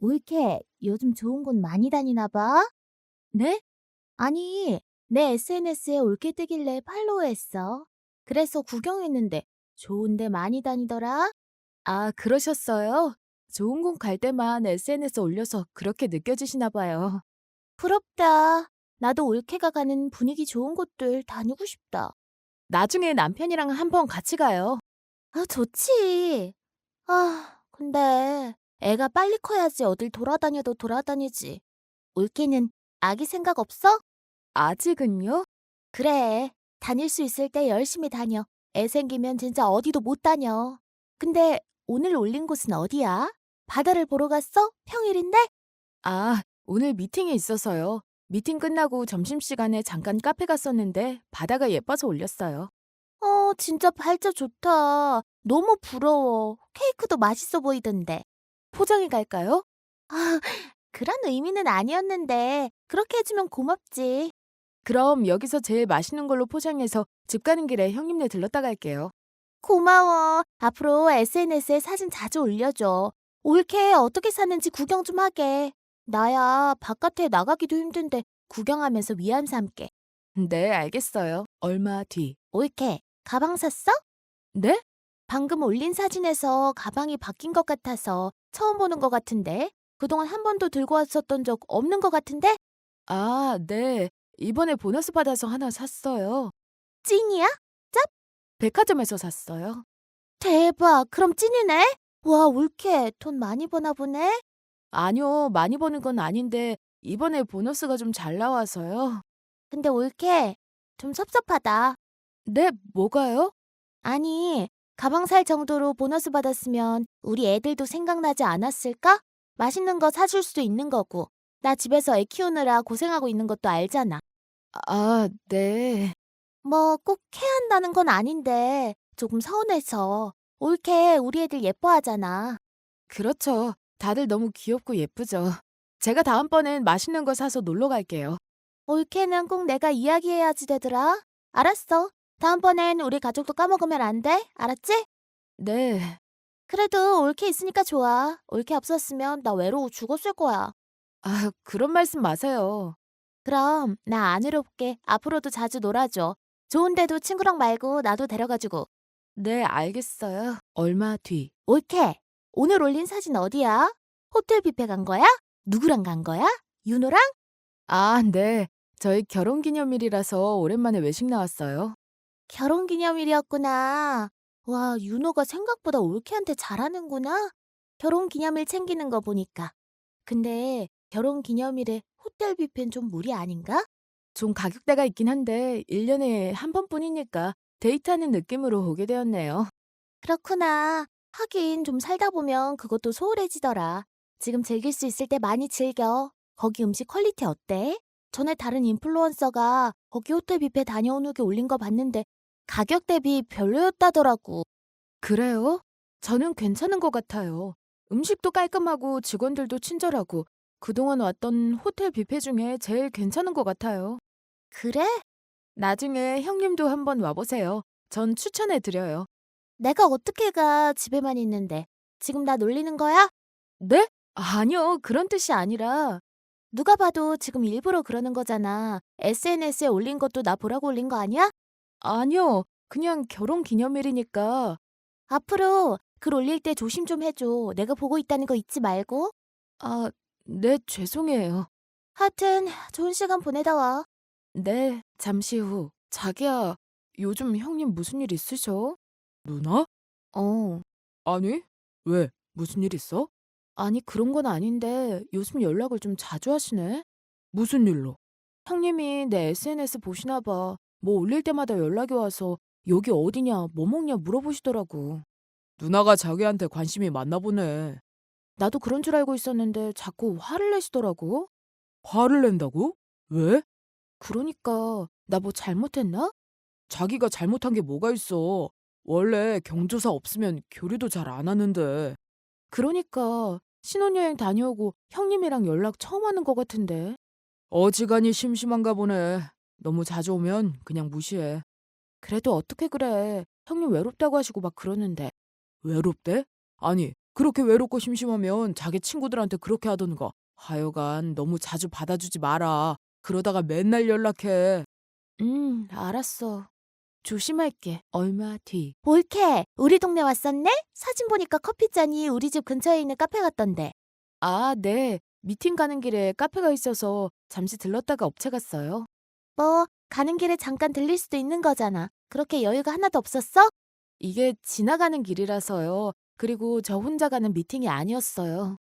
올케, 요즘 좋은 곳 많이 다니나 봐? 네? 아니, 내 SNS에 올케 뜨길래 팔로우했어. 그래서 구경했는데 좋은 데 많이 다니더라? 아, 그러셨어요? 좋은 곳 갈 때만 SNS 올려서 그렇게 느껴지시나 봐요. 부럽다. 나도 올케가 가는 분위기 좋은 곳들 다니고 싶다. 나중에 남편이랑 한번 같이 가요. 아, 좋지. 아, 근데 애가 빨리 커야지 어딜 돌아다녀도 돌아다니지. 올케는 아기 생각 없어? 아직은요? 그래. 다닐 수 있을 때 열심히 다녀. 애 생기면 진짜 어디도 못 다녀. 근데 오늘 올린 곳은 어디야? 바다를 보러 갔어? 평일인데? 아, 오늘 미팅이 있어서요. 미팅 끝나고 점심시간에 잠깐 카페 갔었는데 바다가 예뻐서 올렸어요. 어, 진짜 발자 좋다. 너무 부러워. 케이크도 맛있어 보이던데. 포장해 갈까요? 아, 그런 의미는 아니었는데 그렇게 해주면 고맙지. 그럼 여기서 제일 맛있는 걸로 포장해서 집 가는 길에 형님네 들렀다 갈게요. 고마워. 앞으로 SNS에 사진 자주 올려줘. 올케 어떻게 사는지 구경 좀 하게. 나야 바깥에 나가기도 힘든데 구경하면서 위안 삼게. 네, 알겠어요. 얼마 뒤. 올케, 가방 샀어? 네? 방금 올린 사진에서 가방이 바뀐 것 같아서 처음 보는 것 같은데 그동안 한 번도 들고 왔었던 적 없는 것 같은데? 아, 네. 이번에 보너스 받아서 하나 샀어요. 찐이야? 백화점에서 샀어요. 대박, 그럼 찐이네? 와, 올케 돈 많이 버나 보네? 아니요, 많이 버는 건 아닌데 이번에 보너스가 좀 잘 나와서요. 근데 올케 좀 섭섭하다. 네, 뭐가요? 아니, 가방 살 정도로 보너스 받았으면 우리 애들도 생각나지 않았을까? 맛있는 거 사줄 수도 있는 거고. 나 집에서 애 키우느라 고생하고 있는 것도 알잖아. 아, 네. 뭐 꼭 해야 한다는 건 아닌데 조금 서운해서. 올케 우리 애들 예뻐하잖아. 그렇죠. 다들 너무 귀엽고 예쁘죠. 제가 다음번엔 맛있는 거 사서 놀러 갈게요. 올케는 꼭 내가 이야기해야지 되더라. 알았어. 다음번엔 우리 가족도 까먹으면 안 돼. 알았지? 네. 그래도 올케 있으니까 좋아. 올케 없었으면 나 외로워 죽었을 거야. 아, 그런 말씀 마세요. 그럼 나 안 외롭게 앞으로도 자주 놀아줘. 좋은데도 친구랑 말고 나도 데려가지고. 네, 알겠어요. 얼마 뒤. 올케, 오늘 올린 사진 어디야? 호텔 뷔페 간 거야? 누구랑 간 거야? 윤호랑? 아, 네. 저희 결혼 기념일이라서 오랜만에 외식 나왔어요. 결혼 기념일이었구나. 와, 윤호가 생각보다 올케한테 잘하는구나. 결혼 기념일 챙기는 거 보니까. 근데 결혼 기념일에 호텔 뷔페는 좀 무리 아닌가? 좀 가격대가 있긴 한데 1년에 한 번뿐이니까 데이트하는 느낌으로 오게 되었네요. 그렇구나. 하긴 좀 살다 보면 그것도 소홀해지더라. 지금 즐길 수 있을 때 많이 즐겨. 거기 음식 퀄리티 어때? 전에 다른 인플루언서가 거기 호텔 뷔페 다녀온 후기 올린 거 봤는데 가격 대비 별로였다더라고. 그래요? 저는 괜찮은 것 같아요. 음식도 깔끔하고 직원들도 친절하고 그동안 왔던 호텔 뷔페 중에 제일 괜찮은 것 같아요. 그래? 나중에 형님도 한번 와보세요. 전 추천해 드려요. 내가 어떻게 가 집에만 있는데. 지금 나 놀리는 거야? 네? 아니요, 그런 뜻이 아니라 누가 봐도 지금 일부러 그러는 거잖아. SNS에 올린 것도 나 보라고 올린 거 아니야? 아니요, 그냥 결혼 기념일이니까 앞으로 글 올릴 때 조심 좀 해줘. 내가 보고 있다는 거 잊지 말고. 아, 네, 죄송해요. 하여튼 좋은 시간 보내다 와. 네, 잠시 후. 자기야, 요즘 형님 무슨 일 있으셔? 누나? 어. 아니, 왜? 무슨 일 있어? 아니, 그런 건 아닌데 요즘 연락을 좀 자주 하시네. 무슨 일로? 형님이 내 SNS 보시나 봐. 뭐 올릴 때마다 연락이 와서 여기 어디냐, 뭐 먹냐 물어보시더라고. 누나가 자기한테 관심이 많나 보네. 나도 그런 줄 알고 있었는데 자꾸 화를 내시더라고. 화를 낸다고? 왜? 그러니까 나 뭐 잘못했나? 자기가 잘못한 게 뭐가 있어. 원래 경조사 없으면 교류도 잘 안 하는데. 그러니까 신혼여행 다녀오고 형님이랑 연락 처음 하는 것 같은데. 어지간히 심심한가 보네. 너무 자주 오면 그냥 무시해. 그래도 어떻게 그래. 형님 외롭다고 하시고 막 그러는데. 외롭대? 아니, 그렇게 외롭고 심심하면 자기 친구들한테 그렇게 하던가. 하여간 너무 자주 받아주지 마라. 그러다가 맨날 연락해. 음, 알았어. 조심할게. 얼마 뒤. 올케, 우리 동네 왔었네? 사진 보니까 커피잔이 우리 집 근처에 있는 카페 같던데. 아, 네. 미팅 가는 길에 카페가 있어서 잠시 들렀다가 업체 갔어요. 뭐, 가는 길에 잠깐 들릴 수도 있는 거잖아. 그렇게 여유가 하나도 없었어? 이게 지나가는 길이라서요. 그리고 저 혼자 가는 미팅이 아니었어요.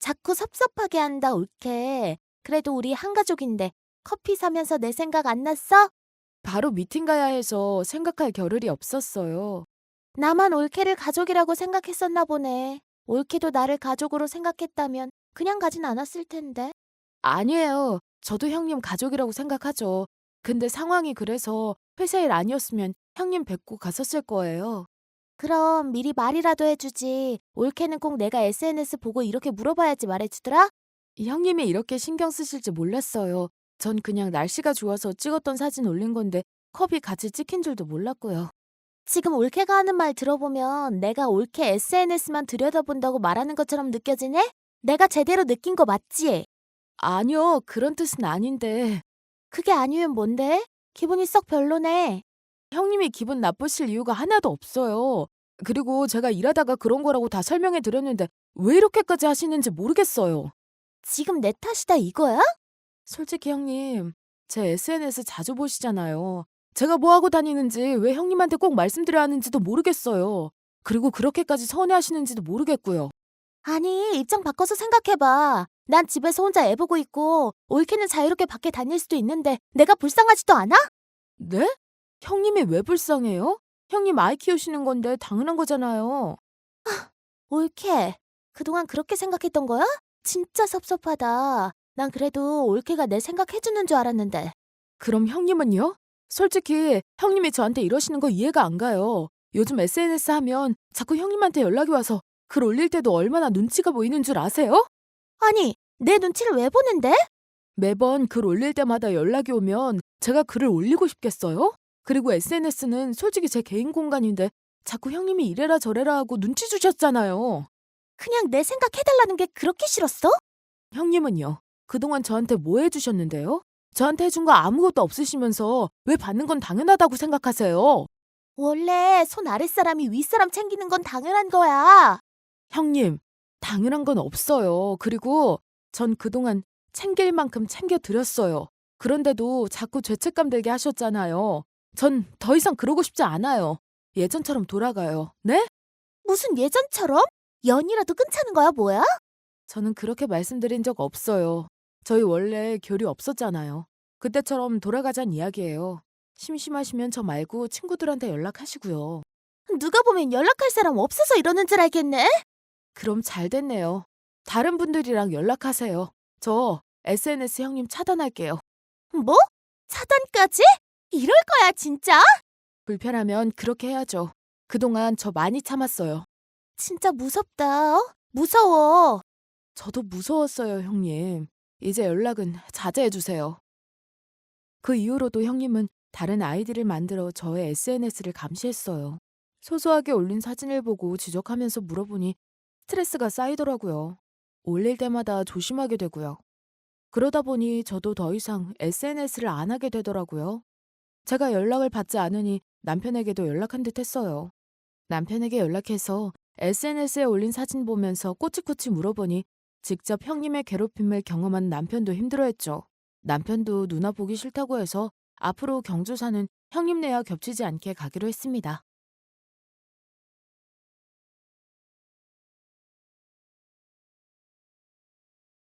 자꾸 섭섭하게 한다, 올케. 그래도 우리 한 가족인데 커피 사면서 내 생각 안 났어? 바로 미팅 가야 해서 생각할 겨를이 없었어요. 나만 올케를 가족이라고 생각했었나 보네. 올케도 나를 가족으로 생각했다면 그냥 가진 않았을 텐데. 아니에요. 저도 형님 가족이라고 생각하죠. 근데 상황이 그래서 회사 일 아니었으면 형님 뵙고 갔었을 거예요. 그럼 미리 말이라도 해주지. 올케는 꼭 내가 SNS 보고 이렇게 물어봐야지 말해주더라? 형님이 이렇게 신경 쓰실지 몰랐어요. 전 그냥 날씨가 좋아서 찍었던 사진 올린 건데 컵이 같이 찍힌 줄도 몰랐고요. 지금 올케가 하는 말 들어보면 내가 올케 SNS만 들여다본다고 말하는 것처럼 느껴지네? 내가 제대로 느낀 거 맞지? 아니요, 그런 뜻은 아닌데 그게 아니면 뭔데? 기분이 썩 별로네. 형님이 기분 나쁘실 이유가 하나도 없어요. 그리고 제가 일하다가 그런 거라고 다 설명해 드렸는데 왜 이렇게까지 하시는지 모르겠어요. 지금 내 탓이다 이거야? 솔직히 형님, 제 SNS 자주 보시잖아요. 제가 뭐 하고 다니는지 왜 형님한테 꼭 말씀드려야 하는지도 모르겠어요. 그리고 그렇게까지 서운해하시는지도 모르겠고요. 아니, 입장 바꿔서 생각해봐. 난 집에서 혼자 애 보고 있고, 올케는 자유롭게 밖에 다닐 수도 있는데, 내가 불쌍하지도 않아? 네? 형님이 왜 불쌍해요? 형님 아이 키우시는 건데 당연한 거잖아요. 올케, 그동안 그렇게 생각했던 거야? 진짜 섭섭하다. 난 그래도 올케가 내 생각해주는 줄 알았는데. 그럼 형님은요? 솔직히 형님이 저한테 이러시는 거 이해가 안 가요. 요즘 SNS 하면 자꾸 형님한테 연락이 와서 글 올릴 때도 얼마나 눈치가 보이는 줄 아세요? 아니, 내 눈치를 왜 보는데? 매번 글 올릴 때마다 연락이 오면 제가 글을 올리고 싶겠어요? 그리고 SNS는 솔직히 제 개인 공간인데 자꾸 형님이 이래라 저래라 하고 눈치 주셨잖아요. 그냥 내 생각 해달라는 게 그렇게 싫었어? 형님은요? 그동안 저한테 뭐 해주셨는데요? 저한테 해준 거 아무것도 없으시면서 왜 받는 건 당연하다고 생각하세요? 원래 손 아랫사람이 윗사람 챙기는 건 당연한 거야. 형님, 당연한 건 없어요. 그리고 전 그동안 챙길 만큼 챙겨드렸어요. 그런데도 자꾸 죄책감 들게 하셨잖아요. 전 더 이상 그러고 싶지 않아요. 예전처럼 돌아가요. 네? 무슨 예전처럼? 연이라도 끊자는 거야, 뭐야? 저는 그렇게 말씀드린 적 없어요. 저희 원래 교류 없었잖아요. 그때처럼 돌아가잔 이야기예요. 심심하시면 저 말고 친구들한테 연락하시고요. 누가 보면 연락할 사람 없어서 이러는 줄 알겠네? 그럼 잘 됐네요. 다른 분들이랑 연락하세요. 저 SNS 형님 차단할게요. 뭐? 차단까지? 이럴 거야, 진짜? 불편하면 그렇게 해야죠. 그동안 저 많이 참았어요. 진짜 무섭다, 어? 무서워. 저도 무서웠어요, 형님. 이제 연락은 자제해주세요. 그 이후로도 형님은 다른 아이디를 만들어 저의 SNS를 감시했어요. 소소하게 올린 사진을 보고 지적하면서 물어보니 스트레스가 쌓이더라고요. 올릴 때마다 조심하게 되고요. 그러다 보니 저도 더 이상 SNS를 안 하게 되더라고요. 제가 연락을 받지 않으니 남편에게도 연락한 듯 했어요. 남편에게 연락해서 SNS에 올린 사진 보면서 꼬치꼬치 물어보니 직접 형님의 괴롭힘을 경험한 남편도 힘들어했죠. 남편도 누나 보기 싫다고 해서 앞으로 경주 사는 형님네와 겹치지 않게 가기로 했습니다.